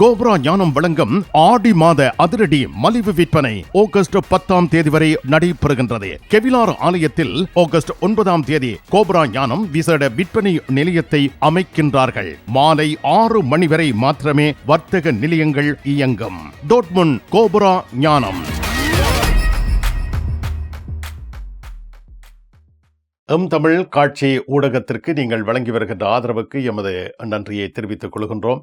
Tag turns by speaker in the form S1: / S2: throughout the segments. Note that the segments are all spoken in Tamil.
S1: கோப்ரா ஞானம் வழங்கும் ஆடி மாத அதிரடி மலிவு விற்பனை ஆகஸ்ட் பத்தாம் தேதி வரை நடைபெறுகின்றது கெவிலார் ஆலயத்தில் ஆகஸ்ட் ஒன்பதாம் தேதி கோப்ரா ஞானம் விசேட விற்பனை நிலையத்தை அமைக்கின்றார்கள் மாலை ஆறு மணி வரை மாத்திரமே வர்த்தக நிலையங்கள் இயங்கும் டோட்முன் கோபுரா ஞானம்
S2: எம் தமிழ் காட்சி ஊடகத்திற்கு நீங்கள் வழங்கி வருகின்ற ஆதரவுக்கு எமது நன்றியை தெரிவித்துக் கொள்கின்றோம்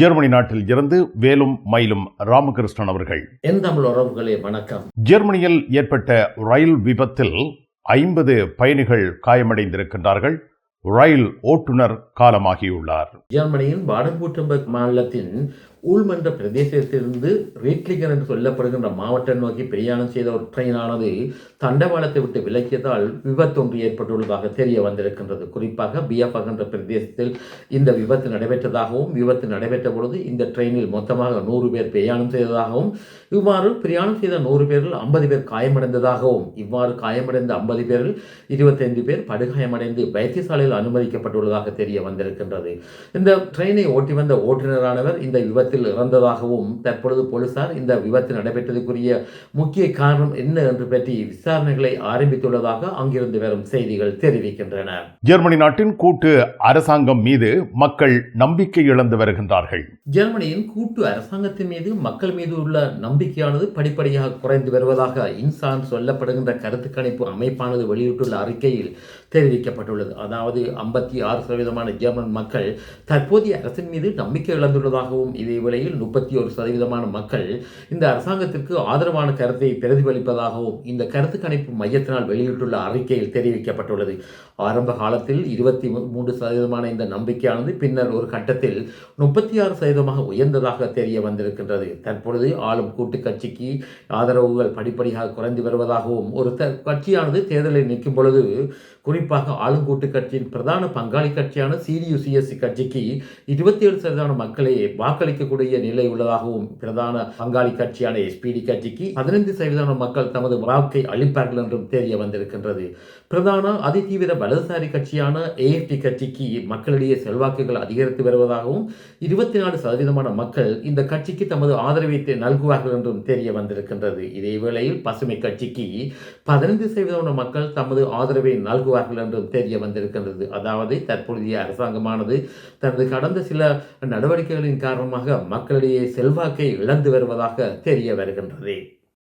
S3: ஜெர்மனி நாட்டில் இருந்து வேலும் மயிலும் ராமகிருஷ்ணன் அவர்கள்
S4: என் தமிழ் உறவுகளே வணக்கம்
S3: ஜெர்மனியில் ஏற்பட்ட ரயில் விபத்தில் ஐம்பது பயணிகள் காயமடைந்திருக்கின்றார்கள் ரயில் ஓட்டுநர் காலமாகியுள்ளார்
S5: ஜெர்மனியின் பாடன்பூட்டம்பர்க் மாநிலத்தின் ஊழ்மன்ற பிரதேசத்திலிருந்து ரீட்லிகன் என்று சொல்லப்படுகின்ற மாவட்டம் நோக்கி பிரயாணம் செய்த ஒரு ட்ரெயினானது தண்டவாளத்தை விட்டு விலக்கியதால் விபத்தொன்று ஏற்பட்டுள்ளதாக தெரிய வந்திருக்கின்றது குறிப்பாக பிஎஃப் என்ற பிரதேசத்தில் இந்த விபத்து நடைபெற்றதாகவும் விபத்து நடைபெற்ற பொழுது இந்த ட்ரெயினில் மொத்தமாக நூறு பேர் பிரயாணம் செய்ததாகவும் இவ்வாறு பிரயாணம் செய்த நூறு பேரில் ஐம்பது பேர் காயமடைந்ததாகவும் இவ்வாறு காயமடைந்த ஐம்பது பேரில் இருபத்தைந்து பேர் படுகாயமடைந்து வைத்தியசாலையில் அனுமதிக்கப்பட்டுள்ளதாக தெரிய வந்திருக்கின்றது இந்த ட்ரெயினை ஓட்டி வந்த ஓட்டுநரானவர் இந்த விபத்தில் இறந்ததாகவும் தற்பொழுது போலீசார் இந்த விபத்து நடைபெற்றதுக்குரிய முக்கிய காரணம் என்ன என்று பற்றி விசாரணைகளை ஆரம்பித்துள்ளதாக அங்கிருந்து வரும் செய்திகள் தெரிவிக்கின்றன
S3: ஜெர்மனி நாட்டின் கூட்டு அரசாங்கம் மீது மக்கள் நம்பிக்கை இழந்து வருகின்றார்கள்
S5: ஜெர்மனியின் கூட்டு அரசாங்கத்தின் மீது மக்கள் மீது உள்ள நம்பிக்கை நம்பிக்கையானது படிப்படியாக குறைந்து வருவதாக இன்சான் சொல்லப்படுகின்ற கருத்து கணிப்பு அமைப்பானது வெளியிட்டுள்ள அறிக்கையில் தெரிவிக்கப்பட்டுள்ளது அதாவது ஐம்பத்தி ஆறு சதவீதமான ஜெர்மன் மக்கள் தற்போதைய அரசின் மீது நம்பிக்கை இழந்துள்ளதாகவும் இதே வேளையில் முப்பத்தி ஒரு சதவீதமான மக்கள் இந்த அரசாங்கத்திற்கு ஆதரவான கருத்தை பிரதிபலிப்பதாகவும் இந்த கருத்து கணிப்பு மையத்தினால் வெளியிட்டுள்ள அறிக்கையில் தெரிவிக்கப்பட்டுள்ளது ஆரம்ப காலத்தில் இருபத்தி மூன்று சதவீதமான இந்த நம்பிக்கையானது பின்னர் ஒரு கட்டத்தில் முப்பத்தி ஆறு சதவீதமாக உயர்ந்ததாக தெரிய வந்திருக்கின்றது தற்பொழுது ஆளும் கூட்டு கூட்டு கட்சிக்கு ஆதரவுகள் படிப்படியாக குறைந்து வருவதாகவும் ஒரு கட்சியானது தேர்தலில் நிற்கும் பொழுது குறிப்பாக கூட்டு கட்சியின் பிரதான பங்காளி கட்சியான சிடியுசிஎஸ்சி கட்சிக்கு இருபத்தி ஏழு சதவீதமான மக்களே வாக்களிக்கக்கூடிய நிலை உள்ளதாகவும் பிரதான பங்காளி கட்சியான எஸ்பிடி கட்சிக்கு பதினைந்து சதவீதமான மக்கள் தமது வாக்கை அளிப்பார்கள் என்றும் தெரிய வந்திருக்கின்றது பிரதான அதிதீவிர வலதுசாரி கட்சியான ஏஎஃப்டி கட்சிக்கு மக்களிடையே செல்வாக்குகள் அதிகரித்து வருவதாகவும் இருபத்தி நாலு சதவீதமான மக்கள் இந்த கட்சிக்கு தமது ஆதரவை நல்குவார்கள் என்றும் தெரிய வந்திருக்கின்றது இதேவேளையில் பசுமை கட்சிக்கு பதினைந்து சதவீதமான மக்கள் தமது ஆதரவை நல்குவார்கள் என்றும் தெரிய வந்திருக்கின்றது அதாவது தற்பொழுதைய அரசாங்கமானது தனது கடந்த சில நடவடிக்கைகளின் காரணமாக மக்களிடையே செல்வாக்கை இழந்து வருவதாக தெரிய வருகின்றது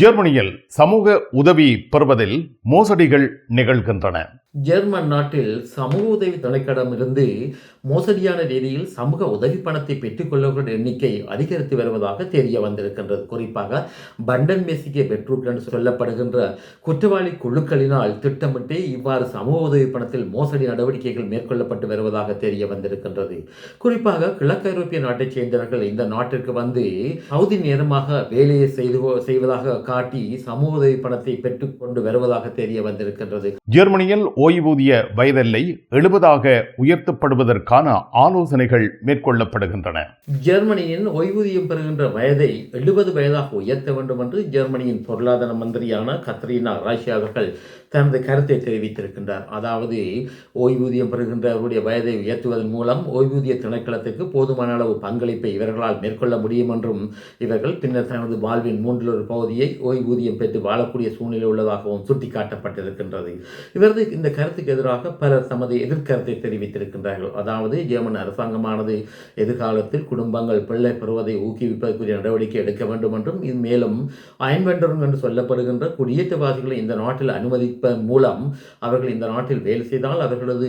S3: ஜெர்மனியில் சமூக உதவி பெறுவதில் மோசடிகள் நிகழ்கின்றன
S5: ஜெர்மன் நாட்டில் சமூக உதவி தலைக்கடமிருந்து மோசடியான ரீதியில் சமூக உதவி பணத்தை பெற்றுக்கொள்ளவர்கள் எண்ணிக்கை அதிகரித்து வருவதாக தெரிய வந்திருக்கின்றது குறிப்பாக பண்டன் மெசிகே பெற்றோர்கள் என்று சொல்லப்படுகின்ற குற்றவாளி குழுக்களினால் திட்டமிட்டு இவ்வாறு சமூக உதவி பணத்தில் மோசடி நடவடிக்கைகள் மேற்கொள்ளப்பட்டு வருவதாக தெரிய வந்திருக்கின்றது குறிப்பாக கிழக்கு ஐரோப்பிய நாட்டைச் சேர்ந்தவர்கள் இந்த நாட்டிற்கு வந்து சவுதி நேரமாக வேலையை செய்து செய்வதாக காட்டி சமூக உதவி பணத்தை பெற்றுக்கொண்டு வருவதாக தெரிய வந்திருக்கின்றது
S3: ஜெர்மனியில் ஓய்வூதிய வயதெல்லை எழுபதாக உயர்த்தப்படுவதற்கான ஆலோசனைகள் மேற்கொள்ளப்படுகின்றன
S5: ஜெர்மனியின் ஓய்வூதியம் பெறுகின்ற வயதை எழுபது வயதாக உயர்த்த வேண்டும் என்று ஜெர்மனியின் பொருளாதார மந்திரியான கத்ரீனா ராஷி அவர்கள் தனது கருத்தை தெரிவித்திருக்கின்றார் அதாவது ஓய்வூதியம் பெறுகின்றவருடைய வயதை உயர்த்துவதன் மூலம் ஓய்வூதிய திணைக்களத்துக்கு போதுமான அளவு பங்களிப்பை இவர்களால் மேற்கொள்ள முடியும் என்றும் இவர்கள் பின்னர் தனது வாழ்வின் மூன்றில் ஒரு பகுதியை ஓய்வூதியம் பெற்று வாழக்கூடிய சூழ்நிலை உள்ளதாகவும் சுட்டிக்காட்டப்பட்டிருக்கின்றது இவரது இந்த கருத்துக்கு எதிராக பலர் தமது எதிர்கருத்தை தெரிவித்திருக்கின்றார்கள் அதாவது ஜெர்மன் அரசாங்கமானது எதிர்காலத்தில் குடும்பங்கள் பிள்ளை பெறுவதை ஊக்குவிப்பதற்குரிய நடவடிக்கை எடுக்க வேண்டும் என்றும் இது மேலும் அயன்வெண்டரும் என்று சொல்லப்படுகின்ற குடியேற்றவாதிகளை இந்த நாட்டில் அனுமதி தொழில்நுட்ப மூலம் அவர்கள் இந்த நாட்டில் வேலை செய்தால் அவர்களது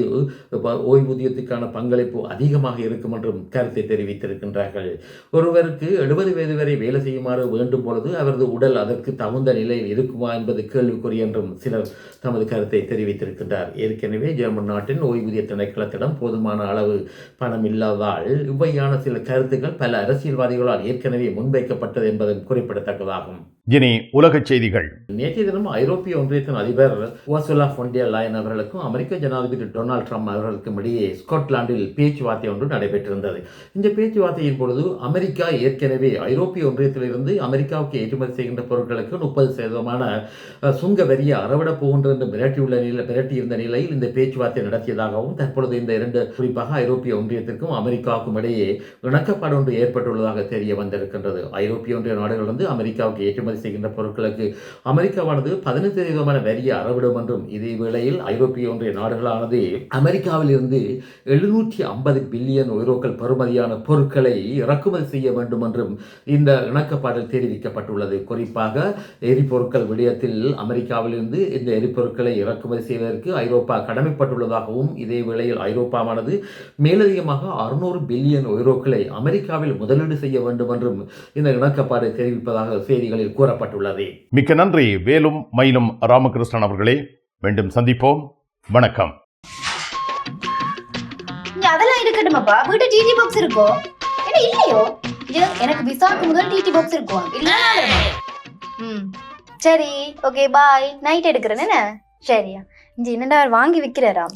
S5: ஓய்வூதியத்துக்கான பங்களிப்பு அதிகமாக இருக்கும் என்றும் கருத்தை தெரிவித்திருக்கின்றார்கள் ஒருவருக்கு எழுபது வயது வரை வேலை செய்யுமாறு வேண்டும் பொழுது அவரது உடல் அதற்கு தகுந்த நிலையில் இருக்குமா என்பது கேள்விக்குறி என்றும் சிலர் தமது கருத்தை தெரிவித்திருக்கின்றார் ஏற்கனவே ஜெர்மன் நாட்டின் ஓய்வூதிய திணைக்களத்திடம் போதுமான அளவு பணம் இல்லாதால் இவ்வையான சில கருத்துக்கள் பல அரசியல்வாதிகளால் ஏற்கனவே முன்வைக்கப்பட்டது என்பதும் குறிப்பிடத்தக்கதாகும்
S3: இனி உலக செய்திகள்
S5: நேற்றைய தினம் ஐரோப்பிய ஒன்றியத்தின் அதிபர் ஓசுலா ஃபொண்டியா லாயன் அவர்களுக்கும் அமெரிக்க ஜனாதிபதி டொனால்டு ட்ரம்ப் அவர்களுக்கும் இடையே ஸ்காட்லாந்தில் பேச்சுவார்த்தை ஒன்று நடைபெற்றிருந்தது இந்த பேச்சுவார்த்தையின் பொழுது அமெரிக்கா ஏற்கனவே ஐரோப்பிய ஒன்றியத்திலிருந்து அமெரிக்காவுக்கு ஏற்றுமதி செய்கின்ற பொருட்களுக்கு முப்பது சதவீதமான சுங்க வரியை அறவிடப் போகின்ற என்று மிரட்டியுள்ள நிலை மிரட்டியிருந்த நிலையில் இந்த பேச்சுவார்த்தை நடத்தியதாகவும் தற்பொழுது இந்த இரண்டு குறிப்பாக ஐரோப்பிய ஒன்றியத்திற்கும் அமெரிக்காவுக்கும் இடையே இணக்கப்பாடு ஒன்று ஏற்பட்டுள்ளதாக தெரிய வந்திருக்கின்றது ஐரோப்பிய ஒன்றிய நாடுகளிலிருந்து அமெரிக்காவுக்கு ஏற்றுமதி இறக்குமதி செய்கின்ற பொருட்களுக்கு அமெரிக்காவானது பதினைந்து சதவீதமான வரியை அறவிடும் என்றும் இதே வேளையில் ஐரோப்பிய ஒன்றிய நாடுகளானது அமெரிக்காவில் இருந்து எழுநூற்றி ஐம்பது பில்லியன் யூரோக்கள் பெறுமதியான பொருட்களை இறக்குமதி செய்ய வேண்டும் என்றும் இந்த இணக்கப்பாடல் தெரிவிக்கப்பட்டுள்ளது குறிப்பாக எரிபொருட்கள் விடயத்தில் அமெரிக்காவிலிருந்து இந்த எரிபொருட்களை இறக்குமதி செய்வதற்கு ஐரோப்பா கடமைப்பட்டுள்ளதாகவும் இதே வேளையில் ஐரோப்பாவானது மேலதிகமாக அறுநூறு பில்லியன் யூரோக்களை அமெரிக்காவில் முதலீடு செய்ய வேண்டும் என்றும் இந்த இணக்கப்பாடு தெரிவிப்பதாக செய்திகளில் கூறப்பட்டுள்ளது
S3: மிக்க நன்றி வேலும் மயிலும் ராமகிருஷ்ணன் அவர்களே மீண்டும் சந்திப்போம் வணக்கம்
S6: அதெல்லாம் வீட்டு டிடி பாக்ஸ் இருக்கோ என்ன இல்லையோ எனக்கு விசாக்கு முதல் டிடி பாக்ஸ் சரி ஓகே பாய் நைட் எடுக்கிறேன் என்ன சரியா இஞ்சி என்னடா வாங்கி விற்கிறாராம்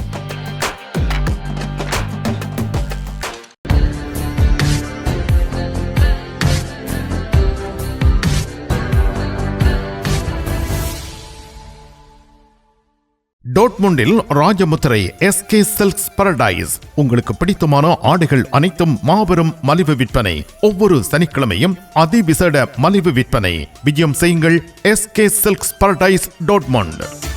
S3: டோட்முண்டில் ராஜமுத்திரை கே செல்க்ஸ் பரடைஸ் உங்களுக்கு பிடித்தமான ஆடைகள் அனைத்தும் மாபெரும் மலிவு விற்பனை ஒவ்வொரு சனிக்கிழமையும் அதிவிசேட மலிவு விற்பனை விஜயம் செய்யுங்கள் கே செல்க்ஸ் பரடைஸ் டோட்மண்ட்